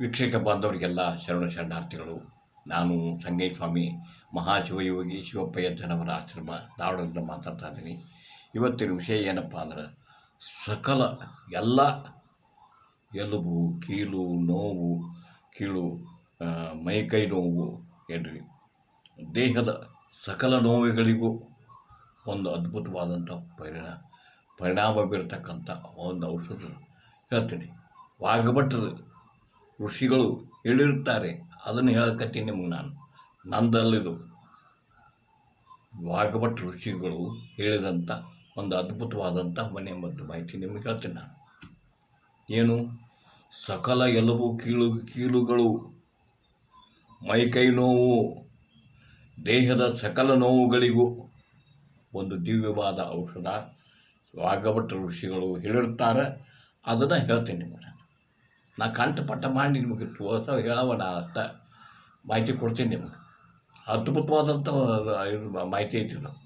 ವೀಕ್ಷಕ ಬಾಂಧವರಿಗೆಲ್ಲ ಶರಣ ಶರಣಾರ್ಥಿಗಳು, ನಾನು ಸಂಗೈ ಸ್ವಾಮಿ ಮಹಾಶಿವಯೋಗಿ ಶಿವಪ್ಪಯ್ಯಜ್ಜನವರ ಆಶ್ರಮ ಧಾರವಾಡದಿಂದ ಮಾತಾಡ್ತಾ ಇದ್ದೀನಿ. ಇವತ್ತಿನ ವಿಷಯ ಏನಪ್ಪ ಅಂದ್ರೆ, ಸಕಲ ಎಲ್ಲ ಎಲುಬು, ಕೀಲು, ನೋವು, ಕೀಳು ಮೈಕೈ ನೋವು, ಏನ್ರಿ, ದೇಹದ ಸಕಲ ನೋವುಗಳಿಗೂ ಒಂದು ಅದ್ಭುತವಾದಂಥ ಪರಿಣಾ, ಪರಿಣಾಮ ಬೀರತಕ್ಕಂಥ ಒಂದು ಔಷಧ ಹೇಳ್ತೀನಿ. ವಾಗಭಟ್ರು ಋಷಿಗಳು ಹೇಳಿರ್ತಾರೆ ಅದನ್ನು ಹೇಳಕತ್ತೀನಿ ನಿಮಗೆ ನಾನು. ನಂದಲ್ಲಿದು ವಾಗಭಟ್ ಋಷಿಗಳು ಹೇಳಿದಂಥ ಒಂದು ಅದ್ಭುತವಾದಂಥ ಮನೆ ಮದ್ದು ಮಾಹಿತಿ ನಿಮಗೆ ಹೇಳ್ತೀನಿ ನಾನು. ಏನು? ಸಕಲ ಎಲುಬು ಕೀಳು ಕೀಲುಗಳು ಮೈಕೈ ನೋವು, ದೇಹದ ಸಕಲ ನೋವುಗಳಿಗೂ ಒಂದು ದಿವ್ಯವಾದ ಔಷಧ ವಾಗಭಟ್ ಋಷಿಗಳು ಹೇಳಿರ್ತಾರೆ ಅದನ್ನು ಹೇಳ್ತೀನಿ ನಿಮಗೆ ನಾನು. ನಾ ಕಂಠಪಟ್ಟ ಮಾಡಿ ನಿಮಗೆ ತೋರ್ಸ ಹೇಳವ ನಾ ಅಷ್ಟ ಮಾಹಿತಿ ಕೊಡ್ತೀನಿ ನಿಮಗೆ. ಅದ್ಭುತವಾದಂಥ ಇದು ಮಾಹಿತಿ ಐತಿ ನಾವು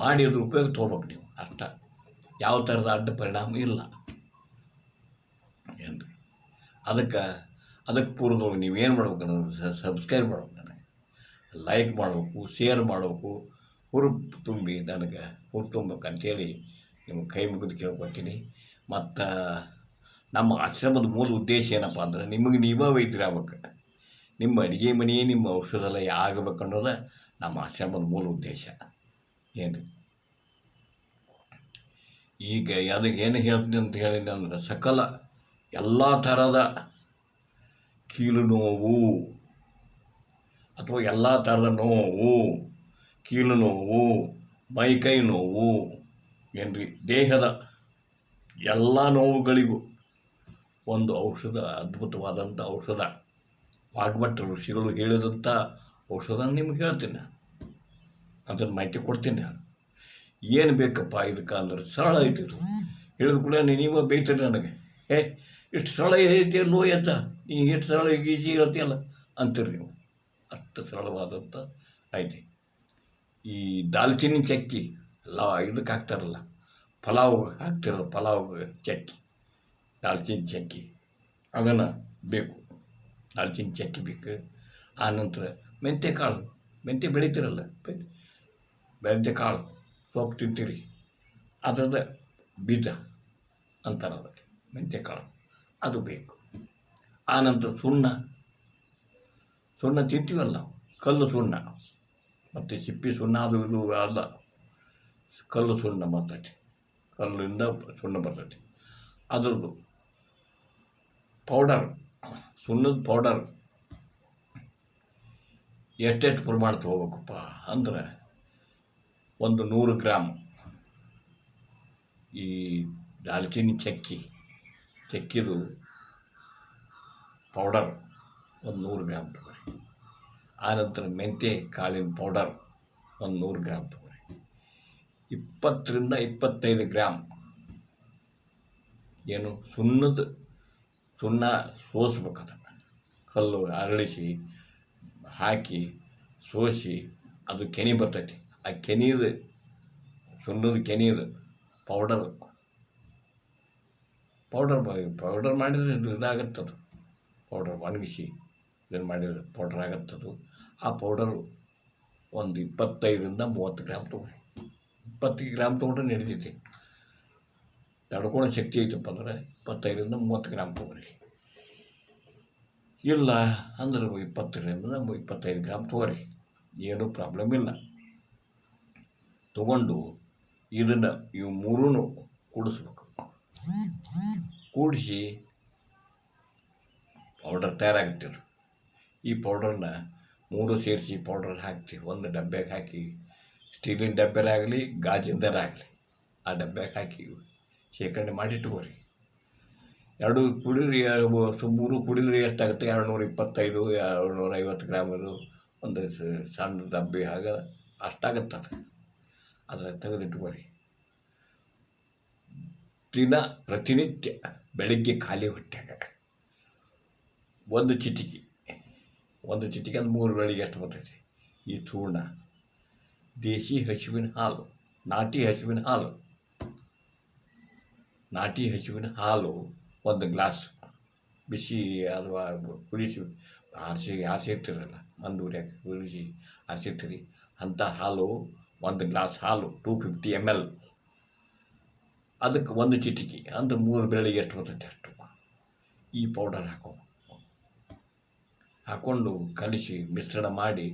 ಮಾಡಿ ಅದ್ರ ಉಪಯೋಗ ತೊಗೊಬೇಕು ನೀವು ಅಷ್ಟ ಯಾವ ಥರದ ಅಡ್ಡ ಪರಿಣಾಮ ಇಲ್ಲ. ಏನು ಅದಕ್ಕೆ ಅದಕ್ಕೆ ಪೂರ್ವದೊಳಗೆ ನೀವೇನು ಮಾಡ್ಬೇಕು ಅನ್ನೋದು ಸಬ್ಸ್ಕ್ರೈಬ್ ಮಾಡ್ಬೇಕು ನನಗೆ. ಲೈಕ್ ಮಾಡಬೇಕು ಶೇರ್ ಮಾಡಬೇಕು. ಹುರು ತುಂಬಿ ನನಗೆ ಹುರು ತುಂಬಬೇಕಂತೇಳಿ ನಿಮ್ಗೆ ಕೈ ಮುಗಿದು ಕೇಳ್ಕೊತೀನಿ. ಮತ್ತು ನಮ್ಮ ಆಶ್ರಮದ ಮೂಲ ಉದ್ದೇಶ ಏನಪ್ಪ ಅಂದ್ರೆ ನಿಮಗೆ ನೀವೇ ವೈದ್ಯರಾಗಬೇಕು. ನಿಮ್ಮ ಅಡುಗೆ ಮನೆ, ನಿಮ್ಮ ಔಷಧಾಲಯ ಆಗಬೇಕು ಅನ್ನೋದು ನಮ್ಮ ಆಶ್ರಮದ ಮೂಲ ಉದ್ದೇಶ. ಏನು ಈಗ ಅದಕ್ಕೆ ಏನು ಹೇಳ್ತೀನಿ ಅಂತ ಹೇಳಿದೆ ಅಂದರೆ ಸಕಲ ಎಲ್ಲ ಥರದ ಕೀಲು ನೋವು ಅಥವಾ ಎಲ್ಲ ಥರದ ನೋವು, ಕೀಲು ನೋವು, ಮೈಕೈ ನೋವು ಏನ್ರಿ? ದೇಹದ ಎಲ್ಲ ನೋವುಗಳಿಗೂ ಒಂದು ಔಷಧ ಅದ್ಭುತವಾದಂಥ ಔಷಧ. ವಾಗ್ಭಟ್ ಋಷಿಗಳು ಹೇಳಿದಂಥ ಔಷಧ ನಿಮ್ಗೆ ಹೇಳ್ತೀನಿ. ನಾನು ಅದನ್ನು ಮಾಹಿತಿ ಕೊಡ್ತೀನಿ. ಏನು ಬೇಕಪ್ಪ ಇದಕ್ಕೆ ಅಂದ್ರೆ ಸರಳ ಐತಿ ಇದು. ಹೇಳಿದ ಕೂಡ ನೀವು ಬೈತೀರಿ ನನಗೆ. ಏ ಇಷ್ಟು ಸರಳ ಐತಿ ಲೋ ಎತ್ತ? ನೀ ಎಷ್ಟು ಸರಳ ಈಜಿ ಇರತ್ತಿಯಲ್ಲ ಅಂತೀರಿ ನೀವು. ಅಷ್ಟು ಸರಳವಾದಂಥ ಐತಿ ಈ ದಾಲ್ಚಿನ್ನಿ ಚಕ್ಕಿ ಲಾ ಇದಕ್ಕೆ ಹಾಕ್ತಾರಲ್ಲ, ಪಲಾವ್ ಹಾಕ್ತಿರೋ ಪಲಾವ್ ಚಕ್ಕಿ. ದಾಲ್ಚಿನ್ನಿ ಚಕ್ಕಿ ಅದನ್ನು ಬೇಕು ದಾಲ್ಚಿನ್ ಚಕ್ಕಿ ಬೇಕು ಆನಂತರ ಮೆಂತ್ಯ ಕಾಳು ಮೆಂತ್ಯ ಬೆಳಿತೀರಲ್ಲ ಮೆಂತ್ಯ ಕಾಳು ಸೊಪ್ಪು ತಿಂತೀರಿ ಅದರದ ಬೀಜ ಅಂತಾರೆ ಅದಕ್ಕೆ ಮೆಂತ್ಯ ಕಾಳು ಅದು ಬೇಕು ಆನಂತರ ಸುಣ್ಣ ಸುಣ್ಣ ತಿಂತೀವಲ್ಲ ಕಲ್ಲು ಸುಣ್ಣ ಮತ್ತು ಸಿಪ್ಪಿ ಸುಣ್ಣ ಅದು ಇದು ಅಲ್ಲ ಕಲ್ಲು ಸುಣ್ಣ ಬರ್ತೈತಿ ಕಲ್ಲಿಂದ ಸುಣ್ಣ ಬರ್ತೈತಿ ಅದರದ್ದು ಪೌಡರ್, ಸುಣ್ಣದ ಪೌಡರ್ ಎಷ್ಟೆಷ್ಟು ಪ್ರಮಾಣ ತೊಗೋಬೇಕಪ್ಪ ಅಂದ್ರೆ ಒಂದು ನೂರು ಗ್ರಾಮ್ ಈ ದಾಲ್ಚಿನ್ನಿ ಚಕ್ಕಿ, ಚಕ್ಕಿದು ಪೌಡರ್ ಒಂದು ನೂರು ಗ್ರಾಮ್ ತಗೋರಿ. ಆನಂತರ ಮೆಂತ್ಯ ಕಾಳಿನ ಪೌಡರ್ ಒಂದು ನೂರು ಗ್ರಾಮ್ ತೊಗೊಳಿ ಇಪ್ಪತ್ತರಿಂದ ಇಪ್ಪತ್ತೈದು ಗ್ರಾಮ್ ಏನು ಸುಣ್ಣದ ಸುಣ್ಣ ಸೋಸ್ಬೇಕು ಅದನ್ನು ಕಲ್ಲು ಅರಳಿಸಿ, ಹಾಕಿ, ಸೋಸಿ, ಅದು ಕೆನೆ ಬರ್ತೈತಿ. ಆ ಕೆನೆಯದು ಸುಣ್ಣದ ಕೆನೆಯದು ಪೌಡರ್ ಪೌಡರ್ ಪೌಡರ್ ಮಾಡಿದರೆ ಇದು ಇದಾಗತ್ತದು. ಪೌಡರ್ ಒಣಗಿಸಿ ಇದನ್ನು ಮಾಡಿದರೆ ಪೌಡರ್ ಆಗತ್ತದು. ಆ ಪೌಡರು ಒಂದು ಇಪ್ಪತ್ತೈದರಿಂದ ಮೂವತ್ತು ಗ್ರಾಮ್ ತೊಗೊಳ್ಳಿ ಇಪ್ಪತ್ತು ಗ್ರಾಮ್ ತೊಗೊಂಡ್ರೆ ನಡೀತೈತಿ. ತಡ್ಕೊಳ್ಳೋ ಶಕ್ತಿ ಐತಪ್ಪ ಅಂದ್ರೆ ಇಪ್ಪತ್ತೈದರಿಂದ ಮೂವತ್ತು ಗ್ರಾಮ್ ತೊಗೊಳ್ರಿ ಇಲ್ಲ ಅಂದ್ರೆ ಇಪ್ಪತ್ತರಿಂದ ಇಪ್ಪತ್ತೈದು ಗ್ರಾಮ್ ತೊಗೊರಿ. ಏನೂ ಪ್ರಾಬ್ಲಮ್ ಇಲ್ಲ. ತಗೊಂಡು ಇದನ್ನು ಇವು ಮೂರೂ ಕೂಡಿಸ್ಬೇಕು. ಕೂಡಿಸಿ ಪೌಡರ್ ತಯಾರಾಗುತ್ತೆ ಅದು. ಈ ಪೌಡರ್ನ ಮೂರು ಸೇರಿಸಿ ಪೌಡರ್ ಹಾಕ್ತೀವಿ. ಒಂದು ಡಬ್ಬೆಗೆ ಹಾಕಿ ಸ್ಟೀಲಿನ ಡಬ್ಬೆಲಾಗಲಿ ಗಾಜಿಂದರಾಗಲಿ ಆ ಡಬ್ಬೆಗೆ ಹಾಕಿ ಶೇಖರಣೆ ಮಾಡಿ ಇಟ್ಕೋರಿ ಎರಡು ಕುಡಿದ್ರಿ ಮೂರು ಕುಡಿದ್ರೆ ಎಷ್ಟಾಗುತ್ತೆ? ಎರಡು ನೂರ ಇಪ್ಪತ್ತೈದು ಎರಡು ನೂರ ಐವತ್ತು ಗ್ರಾಮದು ಒಂದು ಸಣ್ಣ ಡಬ್ಬಿ ಆಗ ಅಷ್ಟಾಗತ್ತೆ ಅದು. ಅದನ್ನು ತೆಗೆದಿಟ್ಕೋರಿ ದಿನ ಪ್ರತಿನಿತ್ಯ ಬೆಳಿಗ್ಗೆ ಖಾಲಿ ಹೊಟ್ಟೆಗ ಒಂದು ಚಿಟಿಕೆ ಒಂದು ಚಿಟಿಕೆ ಅಂದ್ರೆ ಮೂರು ಬೆಳಿಗ್ಗೆ ಎಷ್ಟು ಬರ್ತೈತಿ. ಈ ಚೂರ್ಣ, ದೇಶಿ ಹಸುವಿನ ಹಾಲು, ನಾಟಿ ಹಸುವಿನ ಹಾಲು. ನಾಟಿ ಹಸುವಿನ ಹಾಲು ಒಂದು ಗ್ಲಾಸ್ ಬಿಸಿ ಅಥವಾ ಕುದಿಸಿ ಆರಿಸಿ, ಆರಿಸಿರ್ತೀರಲ್ಲ ಮಂದೂರಿಯಾಗಿ ಕುದಿಸಿ ಆರಿಸಿರ್ತೀರಿ. ಅಂಥ ಹಾಲು ಒಂದು ಗ್ಲಾಸ್ ಹಾಲು ಟೂ ಫಿಫ್ಟಿ ಎಂ ಎಲ್. ಅದಕ್ಕೆ ಒಂದು ಚಿಟಿಕಿ, ಅಂದ್ರೆ ಮೂರು ಬೆರಳಿಗೆ ಎಷ್ಟು ಬರ್ತೈತೆ ಅಷ್ಟು. ಈ ಪೌಡರ್ ಹಾಕೋ ಹಾಕ್ಕೊಂಡು ಕಲಿಸಿ, ಮಿಶ್ರಣ ಮಾಡಿ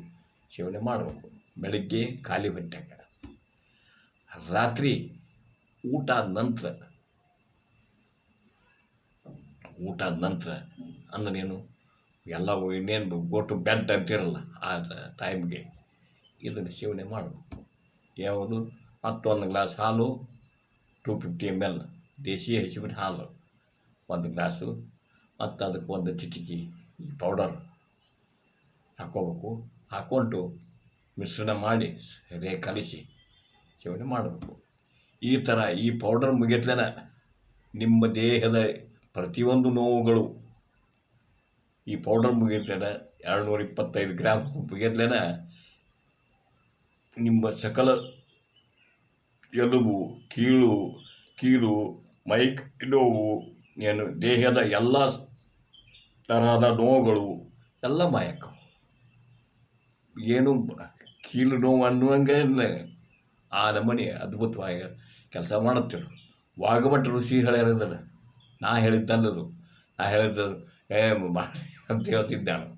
ಸೇವನೆ ಮಾಡಬೇಕು. ಬೆಳಿಗ್ಗೆ ಖಾಲಿ ಹೊಟ್ಟೆಗೆ. ರಾತ್ರಿ ಊಟ ಆದ ನಂತರ ಊಟ ಆದ ನಂತರ ಅಂದ್ರೇನು ಎಲ್ಲ ಇನ್ನೇನು ಗೋ ಟು ಬೆಡ್ ಅಂತಿರಲ್ಲ ಆ ಟೈಮ್ಗೆ ಇದನ್ನು ಸೇವನೆ ಮಾಡಬೇಕು ಯಾವುದು? ಮತ್ತೊಂದು ಗ್ಲಾಸ್ ಹಾಲು ಟೂ ಫಿಫ್ಟಿ ಎಂ ಎಲ್ ದೇಸಿ ಹಸಿಬಿನ ಹಾಲು, ಒಂದು ಗ್ಲಾಸು, ಮತ್ತು ಅದಕ್ಕೆ ಒಂದು ಚಿಟಿಕಿ ಪೌಡರ್ ಹಾಕೋಬೇಕು. ಹಾಕ್ಕೊಂಡು ಮಿಶ್ರಣ ಮಾಡಿ ರೇ ಕಲಿಸಿ ಸೇವನೆ ಮಾಡಬೇಕು. ಈ ಥರ ಈ ಪೌಡರ್ ಮುಗಿತ್ಲೇನ ನಿಮ್ಮ ದೇಹದ ಪ್ರತಿಯೊಂದು ನೋವುಗಳು ಈ ಪೌಡರ್ ಮುಗಿಯುತ್ತೇನೆ ಎರಡುನೂರ ಇಪ್ಪತ್ತೈದು ಗ್ರಾಮ್ ಮುಗಿತ್ಲೇನ ನಿಮ್ಮ ಸಕಲ ಎಲುಬು, ಕೀಳು, ಕೀಲು, ಮೈಕ್, ನೋವು, ಏನು ದೇಹದ ಎಲ್ಲ ತರಹದ ನೋವುಗಳು ಎಲ್ಲ ಮಾಯಕ ಏನು ಕೀಳು ನೋವು ಅನ್ನುವಂಗೆ. ಆ ನಮ್ಮನೆ ಅದ್ಭುತವಾಗಿ ಕೆಲಸ ಮಾಡುತ್ತಿರು ವಾಗಭಟ್ ಋಷಿ ಹೇಳ್ಯಾರದಲ್ಲ ನಾ ಹೇಳಿದ್ದಲ್ಲದು. ನಾ ಹೇಳಿದ್ದು, ಏ ಮಾಡಿ ಅಂತ ಹೇಳ್ತಿದ್ದಾನು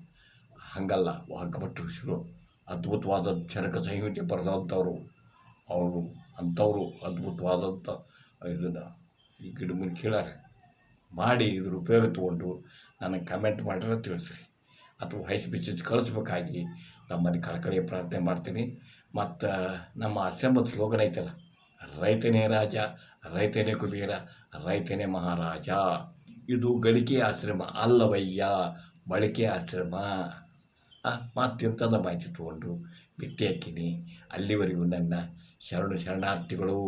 ಹಂಗಲ್ಲ ವಾಗ್ಭಟ್ ಋಷಿಗಳು ಅದ್ಭುತವಾದ ಚರಕ ಸಂಹಿತೆ ಬರೆದಂಥವ್ರು. ಅವರು ಅಂಥವರು ಅದ್ಭುತವಾದಂಥ ಇದನ್ನು ಈ ಗಿಡಮೂಲಿ ಕೇಳಾರೆ. ಮಾಡಿ ಇದ್ರ ಉಪಯೋಗ ತೊಗೊಂಡು ನನಗೆ ಕಮೆಂಟ್ ಮಾಡಿರೋ ತಿಳಿಸ್ರಿ. ಅಥವಾ ವಾಯ್ಸ್ ಮೆಸೇಜ್ ಕಳಿಸ್ಬೇಕಾಗಿ ನಮ್ಮಲ್ಲಿ ಕಳಕಳಿಯ ಪ್ರಾರ್ಥನೆ ಮಾಡ್ತೀನಿ. ಮತ್ತು ನಮ್ಮ ಆಶ್ರಮದ ಸ್ಲೋಗನ್ ಐತಲ್ಲ ರೈತನೇ ರಾಜ, ರೈತನೇ ಕುಬೇರ, ರೈತನೇ ಮಹಾರಾಜ. ಇದು ಗಳಿಕೆ ಆಶ್ರಮ ಅಲ್ಲವಯ್ಯ, ಬಳಕೆ ಆಶ್ರಮ. ಮತ್ತೆಂಥದ ಮಾಹಿತಿ ತೊಗೊಂಡು ಬಿಟ್ಟಿ ಹಾಕಿನಿ ಅಲ್ಲಿವರೆಗೂ ನನ್ನ ಶರಣು ಶರಣಾರ್ಥಿಗಳು.